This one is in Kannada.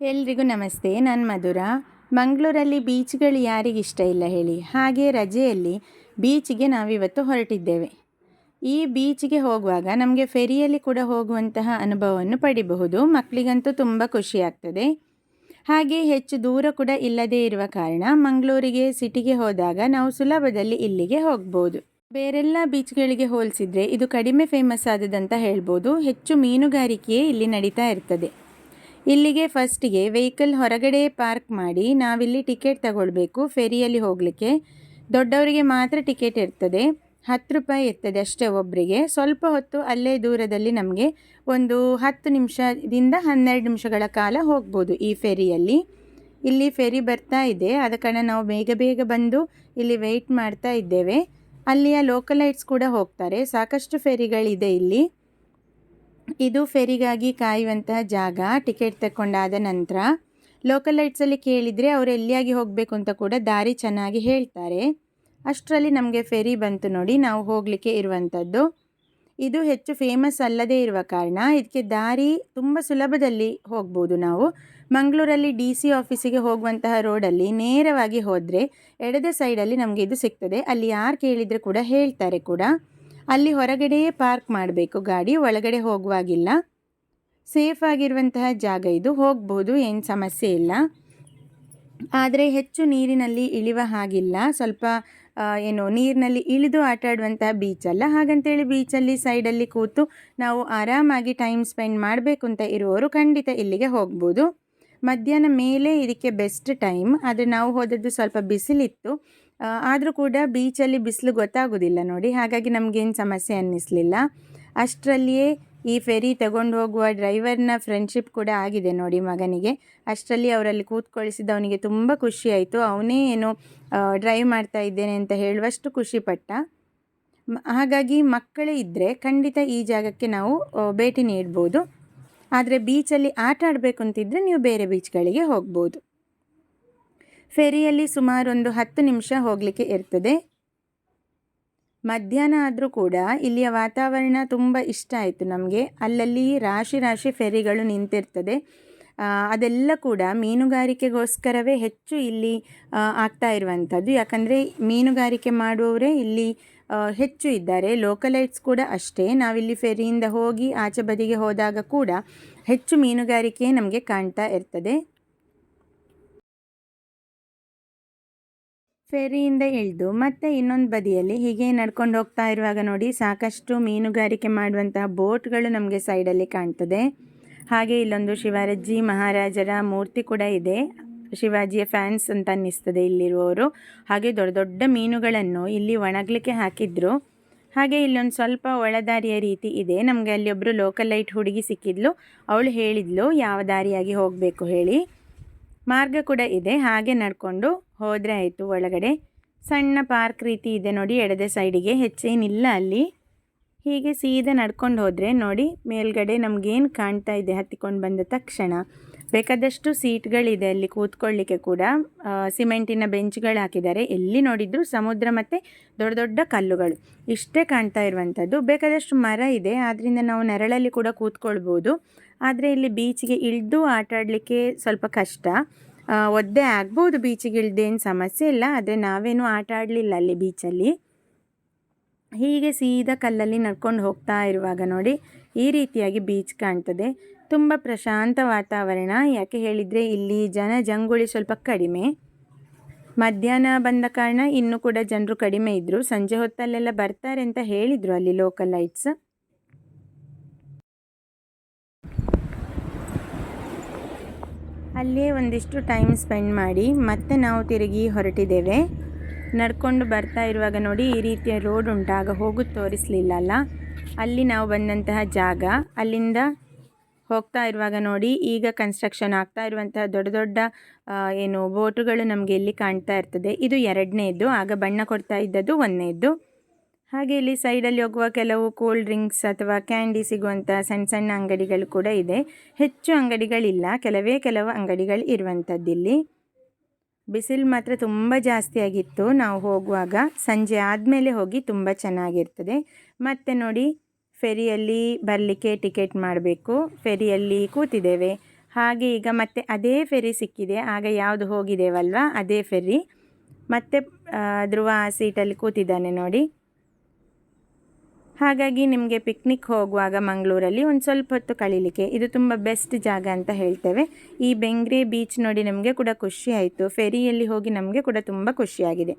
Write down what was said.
ಎಲ್ರಿಗೂ ನಮಸ್ತೆ, ನಾನು ಮಧುರ. ಮಂಗಳೂರಲ್ಲಿ ಬೀಚ್ಗಳು ಯಾರಿಗಿಷ್ಟ ಇಲ್ಲ ಹೇಳಿ? ಹಾಗೆ ರಜೆಯಲ್ಲಿ ಬೀಚ್ಗೆ ನಾವಿವತ್ತು ಹೊರಟಿದ್ದೇವೆ. ಈ ಬೀಚ್ಗೆ ಹೋಗುವಾಗ ನಮಗೆ ಫೆರಿಯಲ್ಲಿ ಕೂಡ ಹೋಗುವಂತಹ ಅನುಭವವನ್ನು ಪಡಿಬಹುದು. ಮಕ್ಕಳಿಗಂತೂ ತುಂಬ ಖುಷಿಯಾಗ್ತದೆ ಹಾಗೆ ಹೆಚ್ಚು ದೂರ ಕೂಡ ಇಲ್ಲದೇ ಇರುವ ಕಾರಣ ಮಂಗಳೂರಿಗೆ, ಸಿಟಿಗೆ ಹೋದಾಗ ನಾವು ಸುಲಭದಲ್ಲಿ ಇಲ್ಲಿಗೆ ಹೋಗ್ಬೋದು. ಬೇರೆಲ್ಲ ಬೀಚ್ಗಳಿಗೆ ಹೋಲಿಸಿದರೆ ಇದು ಕಡಿಮೆ ಫೇಮಸ್ ಆದದಂತ ಹೇಳ್ಬೋದು. ಹೆಚ್ಚು ಮೀನುಗಾರಿಕೆಯೇ ಇಲ್ಲಿ ನಡೀತಾ ಇರ್ತದೆ. ಇಲ್ಲಿಗೆ ಫಸ್ಟಿಗೆ ವೆಹಿಕಲ್ ಹೊರಗಡೆ ಪಾರ್ಕ್ ಮಾಡಿ ನಾವಿಲ್ಲಿ ಟಿಕೆಟ್ ತಗೊಳ್ಬೇಕು, ಫೆರಿಯಲ್ಲಿ ಹೋಗಲಿಕ್ಕೆ. ದೊಡ್ಡವರಿಗೆ ಮಾತ್ರ ಟಿಕೆಟ್ ಇರ್ತದೆ, ಹತ್ತು ರೂಪಾಯಿ ಇರ್ತದೆ ಅಷ್ಟೇ ಒಬ್ಬರಿಗೆ ಸ್ವಲ್ಪ ಹೊತ್ತು ಅಲ್ಲೇ ದೂರದಲ್ಲಿ ನಮಗೆ ಒಂದು ಹತ್ತು ನಿಮಿಷದಿಂದ ಹನ್ನೆರಡು ನಿಮಿಷಗಳ ಕಾಲ ಹೋಗ್ಬೋದು ಈ ಫೆರಿಯಲ್ಲಿ. ಇಲ್ಲಿ ಫೆರಿ ಬರ್ತಾ ಇದೆ, ಆದ ಕಾರಣ ನಾವು ಬೇಗ ಬೇಗ ಬಂದು ಇಲ್ಲಿ ವೆಯ್ಟ್ ಮಾಡ್ತಾ ಇದ್ದೇವೆ. ಅಲ್ಲಿಯ ಲೋಕಲೈಟ್ಸ್ ಕೂಡ ಹೋಗ್ತಾರೆ, ಸಾಕಷ್ಟು ಫೆರಿಗಳಿದೆ ಇಲ್ಲಿ. ಇದು ಫೆರಿಗಾಗಿ ಕಾಯುವಂತಹ ಜಾಗ. ಟಿಕೆಟ್ ತಗೊಂಡಾದ ನಂತರ ಲೋಕಲ್ ಲೈಟ್ಸಲ್ಲಿ ಕೇಳಿದರೆ ಅವರು ಎಲ್ಲಿಯಾಗಿ ಹೋಗಬೇಕು ಅಂತ ಕೂಡ ದಾರಿ ಚೆನ್ನಾಗಿ ಹೇಳ್ತಾರೆ. ಅಷ್ಟರಲ್ಲಿ ನಮಗೆ ಫೆರಿ ಬಂತು ನೋಡಿ ನಾವು ಹೋಗಲಿಕ್ಕೆ ಇರುವಂಥದ್ದು ಇದು ಹೆಚ್ಚು ಫೇಮಸ್ ಅಲ್ಲದೇ ಇರುವ ಕಾರಣ ಇದಕ್ಕೆ ದಾರಿ ತುಂಬ ಸುಲಭದಲ್ಲಿ ಹೋಗ್ಬೋದು ನಾವು. ಮಂಗಳೂರಲ್ಲಿ ಡಿ ಸಿ ಆಫೀಸಿಗೆ ಹೋಗುವಂತಹ ರೋಡಲ್ಲಿ ನೇರವಾಗಿ ಹೋದರೆ ಎಡದ ಸೈಡಲ್ಲಿ ನಮಗೆ ಇದು ಸಿಗ್ತದೆ. ಅಲ್ಲಿ ಯಾರು ಕೇಳಿದರೆ ಕೂಡ ಹೇಳ್ತಾರೆ ಕೂಡ. ಅಲ್ಲಿ ಹೊರಗಡೆಯೇ ಪಾರ್ಕ್ ಮಾಡಬೇಕು. ಗಾಡಿ ಒಳಗಡೆ ಹೋಗುವಾಗಿಲ್ಲ. ಸೇಫ್ ಆಗಿರುವಂತಹ ಜಾಗ ಇದು. ಹೋಗ್ಬೋದು, ಏನು ಸಮಸ್ಯೆ ಇಲ್ಲ. ಆದರೆ ಹೆಚ್ಚು ನೀರಿನಲ್ಲಿ ಇಳಿವ ಹಾಗಿಲ್ಲ. ಸ್ವಲ್ಪ ಏನು, ನೀರಿನಲ್ಲಿ ಇಳಿದು ಆಟ ಆಡುವಂತಹ ಬೀಚ್ ಅಲ್ಲ. ಹಾಗಂತೇಳಿ ಬೀಚಲ್ಲಿ ಸೈಡಲ್ಲಿ ಕೂತು ನಾವು ಆರಾಮಾಗಿ ಟೈಮ್ ಸ್ಪೆಂಡ್ ಮಾಡಬೇಕು ಅಂತ ಇರುವವರು ಖಂಡಿತ ಇಲ್ಲಿಗೆ ಹೋಗ್ಬೋದು. ಮಧ್ಯಾಹ್ನ ಮೇಲೆ ಇದಕ್ಕೆ ಬೆಸ್ಟ್ ಟೈಮ್ ಆದರೆ ನಾವು ಹೋದದ್ದು ಸ್ವಲ್ಪ ಬಿಸಿಲಿತ್ತು. ಆದರೂ ಕೂಡ ಬೀಚಲ್ಲಿ ಬಿಸಿಲು ಗೊತ್ತಾಗೋದಿಲ್ಲ ನೋಡಿ. ಹಾಗಾಗಿ ನಮಗೇನು ಸಮಸ್ಯೆ ಅನ್ನಿಸಲಿಲ್ಲ. ಅಷ್ಟರಲ್ಲಿಯೇ ಈ ಫೆರಿ ತಗೊಂಡು ಹೋಗುವ ಡ್ರೈವರ್ನ ಫ್ರೆಂಡ್ಶಿಪ್ ಕೂಡ ಆಗಿದೆ ನೋಡಿ ಮಗನಿಗೆ. ಅಷ್ಟರಲ್ಲಿ ಅವರಲ್ಲಿ ಕೂತ್ಕೊಳಿಸಿದ ಅವನಿಗೆ ತುಂಬ ಖುಷಿಯಾಯಿತು ಅವನೇ ಏನು ಡ್ರೈವ್ ಮಾಡ್ತಾ ಇದ್ದೇನೆ ಅಂತ ಹೇಳುವಷ್ಟು ಖುಷಿಪಟ್ಟ ಹಾಗಾಗಿ ಮಕ್ಕಳೇ ಇದ್ದರೆ ಖಂಡಿತ ಈ ಜಾಗಕ್ಕೆ ನಾವು ಭೇಟಿ ನೀಡ್ಬೋದು. ಆದರೆ ಬೀಚಲ್ಲಿ ಆಟ ಆಡಬೇಕು ಅಂತಿದ್ದರೆ ನೀವು ಬೇರೆ ಬೀಚ್ಗಳಿಗೆ ಹೋಗ್ಬೋದು. ಫೆರಿಯಲ್ಲಿ ಸುಮಾರು ಒಂದು ಹತ್ತು ನಿಮಿಷ ಹೋಗಲಿಕ್ಕೆ ಇರ್ತದೆ. ಮಧ್ಯಾಹ್ನ ಆದರೂ ಕೂಡ ಇಲ್ಲಿಯ ವಾತಾವರಣ ತುಂಬ ಇಷ್ಟ ಆಯಿತು ನಮಗೆ. ಅಲ್ಲಲ್ಲಿ ರಾಶಿ ರಾಶಿ ಫೆರಿಗಳು ನಿಂತಿರ್ತದೆ. ಅದೆಲ್ಲ ಕೂಡ ಮೀನುಗಾರಿಕೆಗೋಸ್ಕರವೇ ಹೆಚ್ಚು ಇಲ್ಲಿ ಆಗ್ತಾ ಇರುವಂಥದ್ದು. ಯಾಕಂದರೆ ಮೀನುಗಾರಿಕೆ ಮಾಡುವವರೇ ಇಲ್ಲಿ ಹೆಚ್ಚು ಇದ್ದಾರೆ. ಲೋಕಲೈಟ್ಸ್ ಕೂಡ ಅಷ್ಟೇ. ನಾವಿಲ್ಲಿ ಫೆರಿಯಿಂದ ಹೋಗಿ ಆಚೆ ಬದಿಗೆ ಹೋದಾಗ ಕೂಡ ಹೆಚ್ಚು ಮೀನುಗಾರಿಕೆ ನಮಗೆ ಕಾಣ್ತಾ ಇರ್ತದೆ. ಫೆರಿಯಿಂದ ಇಳಿದು ಮತ್ತೆ ಇನ್ನೊಂದು ಬದಿಯಲ್ಲಿ ಹೀಗೆ ನಡ್ಕೊಂಡು ಹೋಗ್ತಾ ಇರುವಾಗ ನೋಡಿ ಸಾಕಷ್ಟು ಮೀನುಗಾರಿಕೆ ಮಾಡುವಂತಹ ಬೋಟ್ಗಳು ನಮಗೆ ಸೈಡಲ್ಲಿ ಕಾಣ್ತದೆ. ಹಾಗೆ ಇಲ್ಲೊಂದು ಶಿವರಾಜಿ ಮಹಾರಾಜರ ಮೂರ್ತಿ ಕೂಡ ಇದೆ. ಶಿವಾಜಿಯ ಫ್ಯಾನ್ಸ್ ಅಂತ ಅನ್ನಿಸ್ತದೆ ಇಲ್ಲಿರುವವರು. ಹಾಗೆ ದೊಡ್ಡ ದೊಡ್ಡ ಮೀನುಗಳನ್ನು ಇಲ್ಲಿ ಒಣಗ್ಲಿಕ್ಕೆ ಹಾಕಿದ್ರು. ಹಾಗೆ ಇಲ್ಲೊಂದು ಸ್ವಲ್ಪ ಒಳದಾರಿಯ ರೀತಿ ಇದೆ. ನಮಗೆ ಅಲ್ಲಿ ಒಬ್ಬರು ಲೋಕಲ್ ಲೈಟ್ ಹುಡುಗಿ ಸಿಕ್ಕಿದ್ಲು. ಅವಳು ಹೇಳಿದ್ಲು, ಯಾವ ದಾರಿಯಾಗಿ ಹೋಗಬೇಕು ಹೇಳಿ. ಮಾರ್ಗ ಕೂಡ ಇದೆ, ಹಾಗೆ ನಡ್ಕೊಂಡು ಹೋದರೆ ಆಯಿತು ಒಳಗಡೆ. ಸಣ್ಣ ಪಾರ್ಕ್ ರೀತಿ ಇದೆ ನೋಡಿ, ಎಡದ ಸೈಡಿಗೆ ಹೆಚ್ಚೇನಿಲ್ಲ ಅಲ್ಲಿ. ಹೀಗೆ ಸೀದಾ ನಡ್ಕೊಂಡು ಹೋದರೆ ನೋಡಿ, ಮೇಲ್ಗಡೆ ನಮಗೇನು ಕಾಣ್ತಾ ಇದೆ ಹತ್ತಿಕೊಂಡು ಬಂದ ತಕ್ಷಣ. ಬೇಕಾದಷ್ಟು ಸೀಟ್ಗಳಿದೆ ಅಲ್ಲಿ ಕೂತ್ಕೊಳ್ಳಿಕ್ಕೆ ಕೂಡ. ಸಿಮೆಂಟಿನ ಬೆಂಚ್ಗಳು ಹಾಕಿದ್ದಾರೆ. ಎಲ್ಲಿ ನೋಡಿದ್ರು ಸಮುದ್ರ ಮತ್ತು ದೊಡ್ಡ ದೊಡ್ಡ ಕಲ್ಲುಗಳು. ಇಷ್ಟೇ ಕಾಣ್ತಾ ಇರುವಂಥದ್ದು. ಬೇಕಾದಷ್ಟು ಮರ ಇದೆ. ಆದ್ದರಿಂದ ನಾವು ನೆರಳಲ್ಲಿ ಕೂಡ ಕೂತ್ಕೊಳ್ಬೋದು. ಆದರೆ ಇಲ್ಲಿ ಬೀಚ್ಗೆ ಇಳಿದು ಆಟಾಡಲಿಕ್ಕೆ ಸ್ವಲ್ಪ ಕಷ್ಟ. ಒದ್ದೆ ಆಗ್ಬೋದು ಬೀಚಿಗೆ ಇಳ್ದೇನು ಸಮಸ್ಯೆ ಇಲ್ಲ. ಆದರೆ ನಾವೇನು ಆಟ ಆಡಲಿಲ್ಲ ಅಲ್ಲಿ ಬೀಚಲ್ಲಿ. ಹೀಗೆ ಸೀದಾ ಕಲ್ಲಲ್ಲಿ ನಡ್ಕೊಂಡು ಹೋಗ್ತಾ ಇರುವಾಗ ನೋಡಿ ಈ ರೀತಿಯಾಗಿ ಬೀಚ್ ಕಾಣ್ತದೆ. ತುಂಬ ಪ್ರಶಾಂತ ವಾತಾವರಣ. ಯಾಕೆ ಹೇಳಿದರೆ ಇಲ್ಲಿ ಜನ ಜಂಗುಳಿ ಸ್ವಲ್ಪ ಕಡಿಮೆ. ಮಧ್ಯಾಹ್ನ ಬಂದ ಕಾರಣ ಇನ್ನೂ ಕೂಡ ಜನರು ಕಡಿಮೆ ಇದ್ದರು ಸಂಜೆ ಹೊತ್ತಲ್ಲೆಲ್ಲ ಬರ್ತಾರೆ ಅಂತ ಹೇಳಿದರು ಅಲ್ಲಿ ಲೋಕಲ್ ಲೈಟ್ಸ್ ಅಲ್ಲಿಯೇ ಒಂದಿಷ್ಟು ಟೈಮ್ ಸ್ಪೆಂಡ್ ಮಾಡಿ ಮತ್ತೆ ನಾವು ತಿರುಗಿ ಹೊರಟಿದ್ದೇವೆ. ನಡ್ಕೊಂಡು ಬರ್ತಾ ಇರುವಾಗ ನೋಡಿ ಈ ರೀತಿಯ ರೋಡ್ ಉಂಟಾಗ ಹೋಗೋದು ತೋರಿಸಲಿಲ್ಲಲ್ಲ ಅಲ್ಲಿ ನಾವು ಬಂದಂತಹ ಜಾಗ, ಅಲ್ಲಿಂದ ಹೋಗ್ತಾ ಇರುವಾಗ ನೋಡಿ, ಈಗ ಕನ್ಸ್ಟ್ರಕ್ಷನ್ ಆಗ್ತಾ ಇರುವಂತಹ ದೊಡ್ಡ ದೊಡ್ಡ ಏನು ಬೋಟುಗಳು ನಮಗೆ ಇಲ್ಲಿ ಕಾಣ್ತಾ ಇರ್ತದೆ. ಇದು ಎರಡನೇದ್ದು, ಆಗ ಬಣ್ಣ ಕೊಡ್ತಾ ಇದ್ದದ್ದು ಒಂದನೇದ್ದು. ಹಾಗೆ ಇಲ್ಲಿ ಸೈಡಲ್ಲಿ ಹೋಗುವ ಕೆಲವು ಕೂಲ್ ಡ್ರಿಂಕ್ಸ್ ಅಥವಾ ಕ್ಯಾಂಡಿ ಸಿಗುವಂಥ ಸಣ್ಣ ಸಣ್ಣ ಅಂಗಡಿಗಳು ಕೂಡ ಇದೆ. ಹೆಚ್ಚು ಅಂಗಡಿಗಳಿಲ್ಲ, ಕೆಲವೇ ಕೆಲವು ಅಂಗಡಿಗಳು ಇರುವಂಥದ್ದಿಲ್ಲಿ ಬಿಸಿಲು ಮಾತ್ರ ತುಂಬ ಜಾಸ್ತಿ ಆಗಿತ್ತು ನಾವು ಹೋಗುವಾಗ. ಸಂಜೆ ಆದಮೇಲೆ ಹೋಗಿ ತುಂಬ ಚೆನ್ನಾಗಿರ್ತದೆ. ಮತ್ತು ನೋಡಿ ಫೆರಿಯಲ್ಲಿ ಬರಲಿಕ್ಕೆ ಟಿಕೆಟ್ ಮಾಡಬೇಕು. ಫೆರಿಯಲ್ಲಿ ಕೂತಿದ್ದೇವೆ. ಹಾಗೆ ಈಗ ಮತ್ತೆ ಅದೇ ಫೆರಿ ಸಿಕ್ಕಿದೆ. ಆಗ ಯಾವುದು ಹೋಗಿದ್ದೇವಲ್ವ? ಅದೇ ಫೆರಿ. ಮತ್ತೆ ಧ್ರುವ ಆ ಸೀಟಲ್ಲಿ ಕೂತಿದ್ದಾನೆ ನೋಡಿ. ಹಾಗಾಗಿ ನಿಮಗೆ ಪಿಕ್ನಿಕ್ ಹೋಗುವಾಗ ಮಂಗಳೂರಲ್ಲಿ ಒಂದು ಸ್ವಲ್ಪ ಹೊತ್ತು ಕಳೀಲಿಕ್ಕೆ. ಇದು ತುಂಬ ಬೆಸ್ಟ್ ಜಾಗ ಅಂತ ಹೇಳ್ತೇವೆ. ಈ ಬೆಂಗ್ರೆ ಬೀಚ್ ನೋಡಿ ನಮಗೆ ಕೂಡ ಖುಷಿ ಆಯಿತು. ಫೆರಿಯಲ್ಲಿ ಹೋಗಿ ನಮಗೆ ಕೂಡ ತುಂಬ ಖುಷಿಯಾಗಿದೆ.